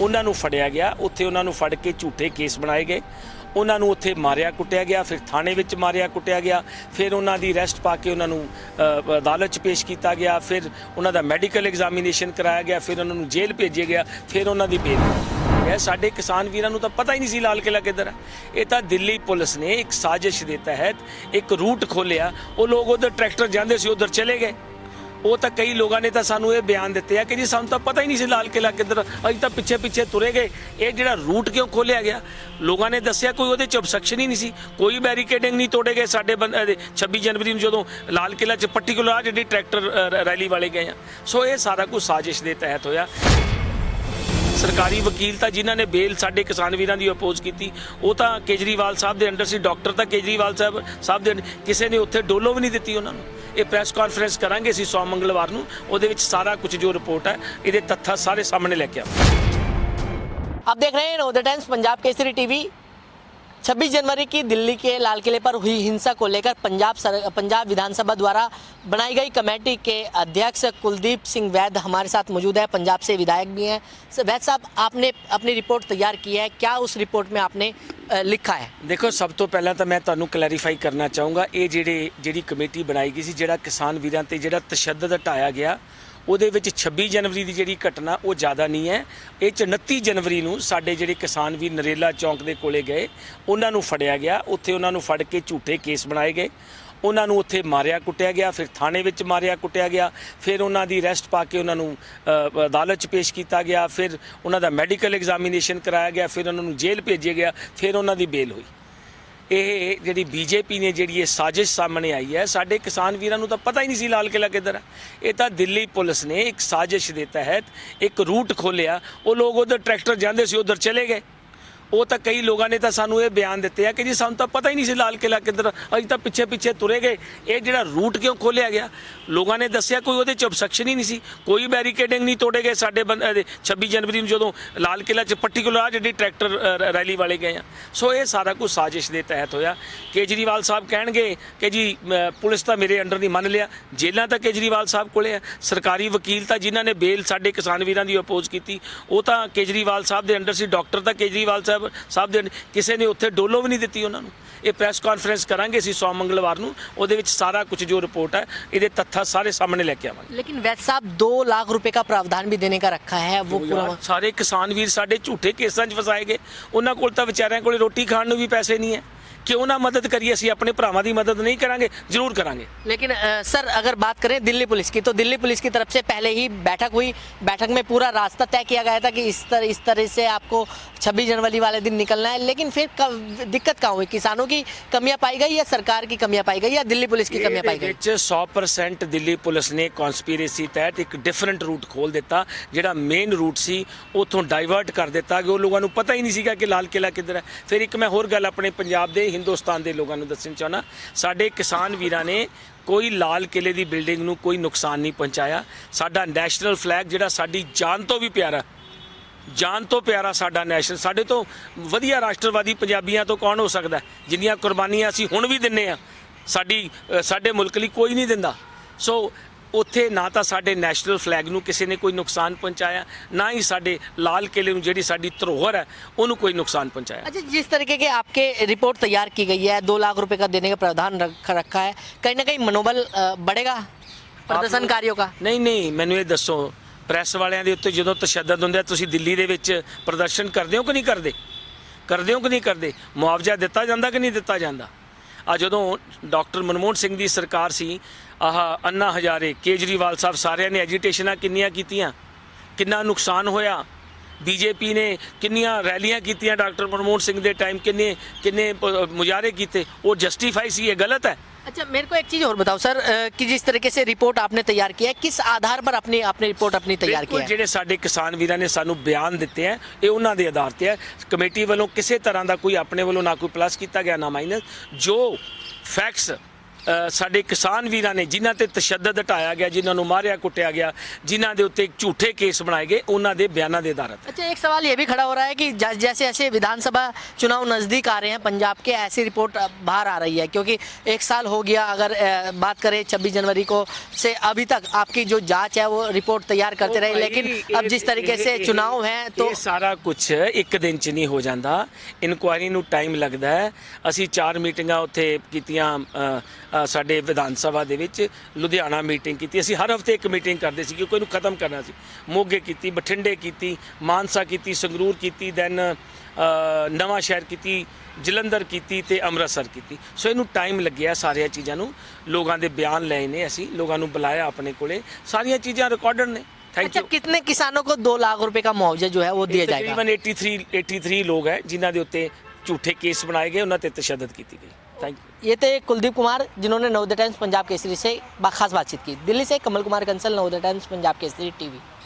ਉਹਨਾਂ ਨੂੰ ਫੜਿਆ ਗਿਆ। ਉੱਥੇ ਉਹਨਾਂ ਨੂੰ ਫੜ ਕੇ ਝੂਠੇ ਕੇਸ ਬਣਾਏ ਗਏ। ਉਹਨਾਂ ਨੂੰ ਉੱਥੇ ਮਾਰਿਆ ਕੁੱਟਿਆ ਗਿਆ, ਫਿਰ ਥਾਣੇ ਵਿੱਚ ਮਾਰਿਆ ਕੁੱਟਿਆ ਗਿਆ, ਫਿਰ ਉਹਨਾਂ ਦੀ ਰੈਸਟ ਪਾ ਕੇ ਉਹਨਾਂ ਨੂੰ ਅਦਾਲਤ 'ਚ ਪੇਸ਼ ਕੀਤਾ ਗਿਆ, ਫਿਰ ਉਹਨਾਂ ਦਾ ਮੈਡੀਕਲ ਐਗਜ਼ਾਮੀਨੇਸ਼ਨ ਕਰਾਇਆ ਗਿਆ, ਫਿਰ ਉਹਨਾਂ ਨੂੰ ਜੇਲ੍ਹ ਭੇਜਿਆ ਗਿਆ, ਫਿਰ ਉਹਨਾਂ ਦੀ ਬੇਲ ਇਹ ਸਾਡੇ ਕਿਸਾਨ ਵੀਰਾਂ ਨੂੰ ਤਾਂ ਪਤਾ ਹੀ ਨਹੀਂ ਸੀ ਲਾਲ ਕਿਲਾ ਕਿੱਧਰ ਹੈ ਇਹ ਤਾਂ ਦਿੱਲੀ ਪੁਲਿਸ ਨੇ ਇੱਕ ਸਾਜ਼ਿਸ਼ ਦੇ ਤਹਿਤ ਇੱਕ ਰੂਟ ਖੋਲਿਆ ਉਹ ਲੋਕ ਉਧਰ ਟਰੈਕਟਰ ਜਾਂਦੇ ਸੀ, ਉਧਰ ਚਲੇ ਗਏ। ਉਹ ਤਾਂ ਕਈ ਲੋਕਾਂ ਨੇ ਤਾਂ ਸਾਨੂੰ ਇਹ ਬਿਆਨ ਦਿੱਤੇ ਆ ਕਿ ਜੀ ਸਾਨੂੰ ਤਾਂ ਪਤਾ ਹੀ ਨਹੀਂ ਸੀ ਲਾਲ ਕਿਲਾ ਕਿੱਧਰ ਅਸੀਂ ਤਾਂ ਪਿੱਛੇ ਪਿੱਛੇ ਤੁਰੇ ਗਏ। ਇਹ ਜਿਹੜਾ ਰੂਟ ਕਿਉਂ ਖੋਲਿਆ ਗਿਆ? ਲੋਕਾਂ ਨੇ ਦੱਸਿਆ ਕੋਈ ਉਹਦੇ ਚ obstruction ਹੀ ਨਹੀਂ ਸੀ। ਕੋਈ ਬੈਰੀਕੇਡਿੰਗ ਨਹੀਂ ਤੋੜੇ ਗਏ ਸਾਡੇ ਬੰਦ- ਇਹਦੇ 26 ਜਨਵਰੀ ਨੂੰ ਜਦੋਂ ਲਾਲ ਕਿਲਾ ਚ ਪਾਰਟਿਕੂਲਰ ਆ ਜਿਹੜੀ ਟਰੈਕਟਰ ਅ, ਰੈਲੀ ਵਾਲੇ ਗਏ ਆ। ਸੋ ਇਹ ਸਾਰਾ ਕੁਝ ਸਾਜ਼ਿਸ਼ ਦੇ ਤਹਿਤ ਹੋਇਆ। ਸਰਕਾਰੀ ਵਕੀਲ ਤਾਂ ਜਿਨ੍ਹਾਂ ਨੇ ਬੇਲ ਸਾਡੇ ਕਿਸਾਨ ਵੀਰਾਂ ਦੀ ਅਪੋਜ਼ ਕੀਤੀ ਉਹ ਤਾਂ ਕੇਜਰੀਵਾਲ ਸਾਹਿਬ ਦੇ ਅੰਡਰ ਸੀ ਡਾਕਟਰ ਤਾਂ ਕੇਜਰੀਵਾਲ ਸਾਹਿਬ ਸਾਹਿਬ ਦੇ under- ਕਿਸੇ ਨੇ ਉੱਥੇ ਡੋਲੋ ਵੀ ਨਹੀਂ ਦਿੱਤੀ ਉਹਨਾਂ ਨੂੰ ਇਹ ਪ੍ਰੈਸ ਕਾਨਫਰੰਸ ਕਰਾਂਗੇ ਅਸੀਂ ਸੋਮ ਮੰਗਲਵਾਰ ਨੂੰ ਉਹਦੇ ਵਿੱਚ ਸਾਰਾ ਕੁਝ ਜੋ ਰਿਪੋਰਟ ਹੈ ਇਹਦੇ ਤੱਥਾਂ ਸਾਰੇ ਸਾਹਮਣੇ ਲੈ ਕੇ ਆਵਾਂਗੇ आप देख रहे हैं know the Times Punjab Kesari TV 26 जनवरी की दिल्ली के लाल किले पर हुई हिंसा को लेकर पंजाब सर, पंजाब विधानसभा द्वारा बनाई गई कमेटी के अध्यक्ष कुलदीप सिंह वैद हमारे साथ मौजूद है पंजाब से विधायक भी हैं सर, वैद साहब आपने अपनी रिपोर्ट तैयार की है क्या उस रिपोर्ट में आपने अ, लिखा है ਦੇਖੋ ਸਭ ਤੋਂ ਪਹਿਲਾਂ ਤਾਂ ਮੈਂ ਤੁਹਾਨੂੰ ਕਲੈਰੀਫਾਈ ਕਰਨਾ ਚਾਹੂੰਗਾ ਇਹ ਜਿਹੜੇ ਜਿਹੜੀ ਕਮੇਟੀ ਬਣਾਈ ਗਈ ਸੀ ਜਿਹੜਾ ਕਿਸਾਨ ਵੀਰਾਂ ਤੇ ਜਿਹੜਾ ਤਸ਼ੱਦਦ ਹਟਾਇਆ ਗਿਆ ਉਹਦੇ ਵਿੱਚ 26 ਜਨਵਰੀ ਦੀ ਜਿਹੜੀ ਘਟਨਾ ਉਹ ਜ਼ਿਆਦਾ ਨਹੀਂ ਹੈ। ਇਹ 'ਚ 29 ਜਨਵਰੀ ਨੂੰ ਸਾਡੇ ਜਿਹੜੇ ਕਿਸਾਨ ਵੀ ਨਰੇਲਾ ਚੌਂਕ ਦੇ ਕੋਲੇ ਗਏ। ਉਹਨਾਂ ਨੂੰ ਫੜਿਆ ਗਿਆ। ਉੱਥੇ ਉਹਨਾਂ ਨੂੰ ਫੜ ਕੇ ਝੂਠੇ ਕੇਸ ਬਣਾਏ ਗਏ। ਉਹਨਾਂ ਨੂੰ ਉੱਥੇ ਮਾਰਿਆ ਕੁੱਟਿਆ ਗਿਆ, ਫਿਰ ਥਾਣੇ ਵਿੱਚ ਮਾਰਿਆ ਕੁੱਟਿਆ ਗਿਆ। ਫਿਰ ਉਹਨਾਂ ਦੀ ਅਰੈਸਟ ਪਾ ਕੇ ਉਹਨਾਂ ਨੂੰ ਅਦਾਲਤ 'ਚ ਪੇਸ਼ ਕੀਤਾ ਗਿਆ। ਫਿਰ ਉਹਨਾਂ ਦਾ ਮੈਡੀਕਲ ਐਗਜ਼ਾਮੀਨੇਸ਼ਨ ਕਰਾਇਆ ਗਿਆ। ਫਿਰ ਉਹਨਾਂ ਨੂੰ ਜੇਲ੍ਹ ਭੇਜਿਆ ਗਿਆ। ਫਿਰ ਉਹਨਾਂ ਦੀ ਬੇਲ ਹੋਈ। ਇਹ ਜਿਹੜੀ ਬੀਜੇਪੀ ਨੇ ਜਿਹੜੀ ਇਹ ਸਾਜ਼ਿਸ਼ ਸਾਹਮਣੇ ਆਈ ਹੈ, ਸਾਡੇ ਕਿਸਾਨ ਵੀਰਾਂ ਨੂੰ ਤਾਂ ਪਤਾ ਹੀ ਨਹੀਂ ਸੀ ਲਾਲ ਕਿਲਾ ਕਿੱਧਰ ਹੈ। ਇਹ ਤਾਂ ਦਿੱਲੀ ਪੁਲਿਸ ਨੇ ਇੱਕ ਸਾਜ਼ਿਸ਼ ਦੇ ਤਹਿਤ ਇੱਕ ਰੂਟ ਖੋਲਿਆ ਉਹ ਲੋਕ ਉਧਰ ਟਰੈਕਟਰ ਜਾਂਦੇ ਸੀ, ਉਧਰ ਚਲੇ ਗਏ। ਉਹ ਤਾਂ ਕਈ ਲੋਕਾਂ ਨੇ ਤਾਂ ਸਾਨੂੰ ਇਹ ਬਿਆਨ ਦਿੱਤੇ ਆ ਕਿ ਜੀ ਸਾਨੂੰ ਤਾਂ ਪਤਾ ਹੀ ਨਹੀਂ ਸੀ ਲਾਲ ਕਿਲਾ ਕਿੱਧਰ, ਅਸੀਂ ਤਾਂ ਪਿੱਛੇ ਪਿੱਛੇ ਤੁਰੇ ਗਏ। ਇਹ ਜਿਹੜਾ ਰੂਟ ਕਿਉਂ ਖੋਲਿਆ ਗਿਆ? ਲੋਕਾਂ ਨੇ ਦੱਸਿਆ ਕੋਈ ਉਹਦੇ ਚ obstruction ਹੀ ਨਹੀਂ ਸੀ। ਕੋਈ ਬੈਰੀਕੇਡਿੰਗ ਨਹੀਂ ਤੋੜੇ ਗਏ ਸਾਡੇ ਬੰਦ- ਇਹਦੇ 26 ਜਨਵਰੀ ਨੂੰ ਜਦੋਂ ਲਾਲ ਕਿਲਾ ਚ ਪਾਰਟਿਕੂਲਰ ਆ ਜਿਹੜੀ ਟਰੈਕਟਰ ਰੈਲੀ ਵਾਲੇ ਗਏ ਆ। ਸੋ ਇਹ ਸਾਰਾ ਕੁਝ ਸਾਜ਼ਿਸ਼ ਦੇ ਤਹਿਤ ਹੋਇਆ। ਕੇਜਰੀਵਾਲ ਸਾਹਿਬ ਕਹਿਣਗੇ ਕਿ ਜੀ ਪੁਲਿਸ ਤਾਂ ਮੇਰੇ ਅੰਡਰ ਨਹੀਂ ਮੰਨ ਲਿਆ। ਜੇਲਾਂ ਤਾਂ ਕੇਜਰੀਵਾਲ ਸਾਹਿਬ ਕੋਲੇ ਆ। ਸਰਕਾਰੀ ਵਕੀਲ ਤਾਂ ਜਿਨ੍ਹਾਂ ਨੇ ਬੇਲ ਸਾਡੇ ਕਿਸਾਨ ਵੀਰਾਂ ਦੀ ਅਪੋਜ਼ ਕੀਤੀ, ਉਹ ਤਾਂ ਕੇਜਰੀਵਾਲ ਸਾਹਿਬ ਦੇ ਅੰਡਰ ਸੀ। ਡਾਕਟਰ ਤਾਂ ਕੇਜਰੀਵਾਲ ਸਾਹਿਬ ਸਾਹਿਬ ਸਾਹਿਬ ਦੇ ਕਿਸੇ ਨੇ ਉੱਥੇ ਡੋਲੋ ਵੀ ਨਹੀਂ ਦਿੱਤੀ ਉਹਨਾਂ ਨੂੰ। ਇਹ ਪ੍ਰੈਸ ਕਾਨਫਰੰਸ ਕਰਾਂਗੇ ਅਸੀਂ ਸੋਮ ਮੰਗਲਵਾਰ ਨੂੰ ਉਹਦੇ ਵਿੱਚ ਸਾਰਾ ਕੁਝ ਜੋ ਰਿਪੋਰਟ ਹੈ ਇਹਦੇ ਤੱਥਾਂ ਸਾਰੇ ਸਾਹਮਣੇ ਲੈ ਕੇ ਆਵਾਂਗੇ। ਲੇਕਿਨ वैद ਸਾਹਿਬ दो ਲੱਖ ਰੁਪਏ का ਪ੍ਰਾਵਧਾਨ ਵੀ ਦੇਣੇ का ਰੱਖਾ ਹੈ वो पूरा ਸਾਰੇ ਕਿਸਾਨ ਵੀਰ ਸਾਡੇ ਝੂਠੇ ਕੇਸਾਂ 'ਚ ਫਸਾਏ ਗਏ। ਉਹਨਾਂ ਕੋਲ ਤਾਂ ਵਿਚਾਰਿਆਂ ਕੋਲੇ ਰੋਟੀ ਖਾਣ ਨੂੰ ਵੀ ਪੈਸੇ ਨਹੀਂ ਹੈ। ਕਿਉਂ ਨਾ ਮਦਦ ਕਰੀਏ ਅਸੀਂ ਆਪਣੇ ਭਰਾਵਾਂ ਦੀ ਮਦਦ ਨਹੀਂ ਕਰਾਂਗੇ ਜ਼ਰੂਰ ਕਰਾਂਗੇ लेकिन अ, सर अगर बात करें दिल्ली पुलिस की तो दिल्ली पुलिस की तरफ से पहले ही बैठक हुई बैठक में पूरा रास्ता तय किया गया था कि इस तरह इस तरह से आपको 26 जनवरी वाले दिन निकलना है लेकिन फिर कब- दिक्कत कहाँ हुई किसानों की कमियां पाई गई या सरकार की कमियां पाई गई या दिल्ली पुलिस की कमियां पाई ਇਹਦੇ गई ਵਿੱਚ 100% ਦਿੱਲੀ ਪੁਲਿਸ ਨੇ ਕਨਸਪੀਰੇਸੀ ਤਹਿਤ ਇੱਕ ਡਿਫਰੈਂਟ ਰੂਟ ਖੋਲ ਦਿੱਤਾ ਜਿਹੜਾ ਮੇਨ ਰੂਟ ਸੀ ਉਥੋਂ ਡਾਈਵਰਟ ਕਰ ਦਿੱਤਾ ਕਿ ਉਹ ਲੋਕਾਂ ਨੂੰ ਪਤਾ ਹੀ ਨਹੀਂ ਸੀਗਾ ਕਿ ਲਾਲ ਕਿਲਾ ਕਿੱਧਰ ਹੈ ਫਿਰ ਇੱਕ ਮੈਂ ਹੋਰ ਗੱਲ ਆਪਣੇ ਪੰਜਾਬ ਦੇ ਹਿੰਦੁਸਤਾਨ ਦੇ ਲੋਕਾਂ ਨੂੰ ਦੱਸਣਾ ਚਾਹਣਾ ਸਾਡੇ ਕਿਸਾਨ ਵੀਰਾਂ ਨੇ ਕੋਈ ਲਾਲ ਕਿਲੇ ਦੀ ਬਿਲਡਿੰਗ ਨੂੰ ਕੋਈ ਨੁਕਸਾਨ ਨਹੀਂ ਪਹੁੰਚਾਇਆ। ਸਾਡਾ ਨੈਸ਼ਨਲ ਫਲੈਗ ਜਿਹੜਾ ਸਾਡੀ ਜਾਨ ਤੋਂ ਵੀ ਪਿਆਰਾ, ਜਾਨ ਤੋਂ ਪਿਆਰਾ ਸਾਡਾ ਨੈਸ਼ਨਲ ਸਾਡੇ ਤੋਂ ਵਧੀਆ ਰਾਸ਼ਟਰਵਾਦੀ ਪੰਜਾਬੀਆਂ ਤੋਂ ਕੌਣ ਹੋ ਸਕਦਾ? ਜਿੰਨੀਆਂ ਕੁਰਬਾਨੀਆਂ ਅਸੀਂ ਹੁਣ ਵੀ ਦਿੰਨੇ ਆ, ਸਾਡੀ ਸਾਡੇ ਮੁਲਕ ਲਈ ਕੋਈ ਨਹੀਂ ਦਿੰਦਾ। ਸੋ ਉੱਥੇ ਨਾ ਤਾਂ ਸਾਡੇ ਨੈਸ਼ਨਲ ਫਲੈਗ ਨੂੰ ਕਿਸੇ ਨੇ ਕੋਈ ਨੁਕਸਾਨ ਪਹੁੰਚਾਇਆ ਨਾ ਹੀ ਸਾਡੇ ਲਾਲ ਕਿਲੇ ਨੂੰ ਜਿਹੜੀ ਸਾਡੀ ਧਰੋਹਰ ਹੈ ਉਹਨੂੰ ਕੋਈ ਨੁਕਸਾਨ ਪਹੁੰਚਾਇਆ अच्छा जिस तरीके के आपके रिपोर्ट तैयार की गई है दो लाख रुपए का देने का प्रावधान रख रखा है कहीं ना कहीं मनोबल अ, बढ़ेगा प्रदर्शनकारियों का ਨਹੀਂ ਨਹੀਂ ਮੈਨੂੰ ਇਹ ਦੱਸੋ ਪ੍ਰੈਸ ਵਾਲਿਆਂ ਦੇ ਉੱਤੇ ਜਦੋਂ ਤਸ਼ੱਦਦ ਹੁੰਦਾ ਤੁਸੀਂ ਦਿੱਲੀ ਦੇ ਵਿੱਚ ਪ੍ਰਦਰਸ਼ਨ ਕਰਦੇ ਹੋ ਕਿ ਨਹੀਂ ਕਰਦੇ ਕਰਦੇ ਹੋ ਕਿ ਨਹੀਂ ਕਰਦੇ ਮੁਆਵਜ਼ਾ ਦਿੱਤਾ ਜਾਂਦਾ ਕਿ ਨਹੀਂ ਦਿੱਤਾ ਜਾਂਦਾ ਆ ਜਦੋਂ ਡਾਕਟਰ ਮਨਮੋਹਨ ਸਿੰਘ ਦੀ ਸਰਕਾਰ ਸੀ, ਆਹ ਅੰਨਾ ਹਜ਼ਾਰੇ, ਕੇਜਰੀਵਾਲ ਸਾਹਿਬ ਸਾਰਿਆਂ ਨੇ ਐਜੀਟੇਸ਼ਨਾਂ ਕਿੰਨੀਆਂ ਕੀਤੀਆਂ, ਕਿੰਨਾ ਨੁਕਸਾਨ ਹੋਇਆ ਬੀਜੇਪੀ ਨੇ ਕਿੰਨੀਆਂ ਰੈਲੀਆਂ ਕੀਤੀਆਂ ਡਾਕਟਰ ਮਨਮੋਹਨ ਸਿੰਘ ਦੇ ਟਾਈਮ ਕਿੰਨੇ ਕਿੰਨੇ ਅ, ਮੁਜ਼ਾਹਰੇ ਕੀਤੇ ਉਹ ਜਸਟੀਫਾਈ ਸੀ ਇਹ ਗਲਤ ਹੈ अच्छा मेरे को एक चीज और बताओ सर अ, कि जिस तरीके से रिपोर्ट आपने तैयार किया है किस आधार पर अपनी आपने रिपोर्ट अपनी तैयार की ਬਿਲਕੁਲ है ਜਿਹੜੇ ਸਾਡੇ ਕਿਸਾਨ ਵੀਰਾਂ ਨੇ ਸਾਨੂੰ ਬਿਆਨ ਦਿੱਤੇ ਆ ਇਹ ਉਹਨਾਂ ਦੇ ਆਧਾਰ ਤੇ ਹੈ ਕਮੇਟੀ ਵੱਲੋਂ ਕਿਸੇ ਤਰ੍ਹਾਂ ਦਾ ਕੋਈ ਆਪਣੇ ਵੱਲੋਂ ਨਾ ਕੋਈ ਪਲੱਸ ਕੀਤਾ ਗਿਆ ਨਾ ਮਾਈਨਸ ਜੋ ਫੈਕਟਸ ਅ, ਸਾਡੇ ਕਿਸਾਨ ਵੀਰਾਂ ਨੇ ਜਿਨ੍ਹਾਂ ਤੇ ਤਸ਼ੱਦਦ ਹਟਾਇਆ ਗਿਆ ਜਿਨ੍ਹਾਂ ਨੂੰ ਮਾਰਿਆ ਕੁੱਟਿਆ ਗਿਆ ਜਿਨ੍ਹਾਂ ਦੇ ਉੱਤੇ ਝੂਠੇ ਕੇਸ ਬਣਾਏ ਗਏ ਉਹਨਾਂ ਦੇ ਬਿਆਨਾਂ ਦੇ ਆਧਾਰ ਤੇ अच्छा एक सवाल ये भी खड़ा हो रहा है कि जै- जैसे जैसे विधानसभा चुनाव नज़दीक आ रहे हैं पंजाब के ऐसी रिपोर्ट अब बाहर आ रही है क्योंकि एक साल हो गया अगर अ, बात करें 26 जनवरी को से अभी तक आपकी जो जांच है वो रिपोर्ट तैयार करते रहे लेकिन अब जिस तरीके से चुनाव हैं तो ਇਹ ਸਾਰਾ ਕੁਝ ਇੱਕ ਦਿਨ ਚ ਨਹੀਂ ਹੋ ਜਾਂਦਾ ਇਨਕੁਆਇਰੀ ਨੂੰ ਟਾਈਮ ਲੱਗਦਾ ਹੈ ਅਸੀਂ ਚਾਰ ਮੀਟਿੰਗਾਂ ਉੱਥੇ ਕੀਤੀਆਂ ਅ, ਅ, ਸਾਡੇ ਵਿਧਾਨ ਸਭਾ ਦੇ ਵਿੱਚ ਲੁਧਿਆਣਾ ਮੀਟਿੰਗ ਕੀਤੀ ਅਸੀਂ ਹਰ ਹਫਤੇ ਇੱਕ ਮੀਟਿੰਗ ਕਰਦੇ ਸੀ ਕਿਉਂਕਿ ਇਹਨੂੰ ਖਤਮ ਕਰਨਾ ਸੀ ਮੋਗੇ ਕੀਤੀ ਬਠਿੰਡੇ ਕੀਤੀ ਮਾਨਸਾ ਕੀਤੀ ਸੰਗਰੂਰ ਕੀਤੀ ਦੈਨ ਨਵਾਂ ਸ਼ਹਿਰ ਕੀਤੀ ਜਲੰਧਰ ਕੀਤੀ ਤੇ ਅੰਮ੍ਰਿਤਸਰ ਕੀਤੀ ਸੋ ਇਹਨੂੰ ਟਾਈਮ ਲੱਗਿਆ ਸਾਰੀਆਂ ਚੀਜ਼ਾਂ ਨੂੰ ਲੋਕਾਂ ਦੇ ਬਿਆਨ ਲਏ ਨੇ ਅਸੀਂ ਲੋਕਾਂ ਨੂੰ ਬੁਲਾਇਆ ਆਪਣੇ ਕੋਲੇ ਸਾਰੀਆਂ ਚੀਜ਼ਾਂ ਰਿਕਾਰਡਡ ਨੇ ਥੈਂਕ अच्छा ਯੂ कितने किसानों को दो लाख रुपए का मुआवजा जो है वो दिया जाएगा ਤਕਰੀਬਨ 83 83 ਲੋਕ ਹੈ ਜਿਨ੍ਹਾਂ ਦੇ ਉੱਤੇ ਝੂਠੇ ਕੇਸ ਬਣਾਏ ਗਏ ਉਹਨਾਂ ਤੇ ਤਸ਼ੱਦਦ ਕੀਤੀ ਗਈ थैंक यू ये थे कुलदीप कुमार जिन्होंने नवोदय टाइम्स पंजाब केसरी से खास बातचीत की दिल्ली से कमल कुमार कंसल नवोदय टाइम्स पंजाब केसरी टीवी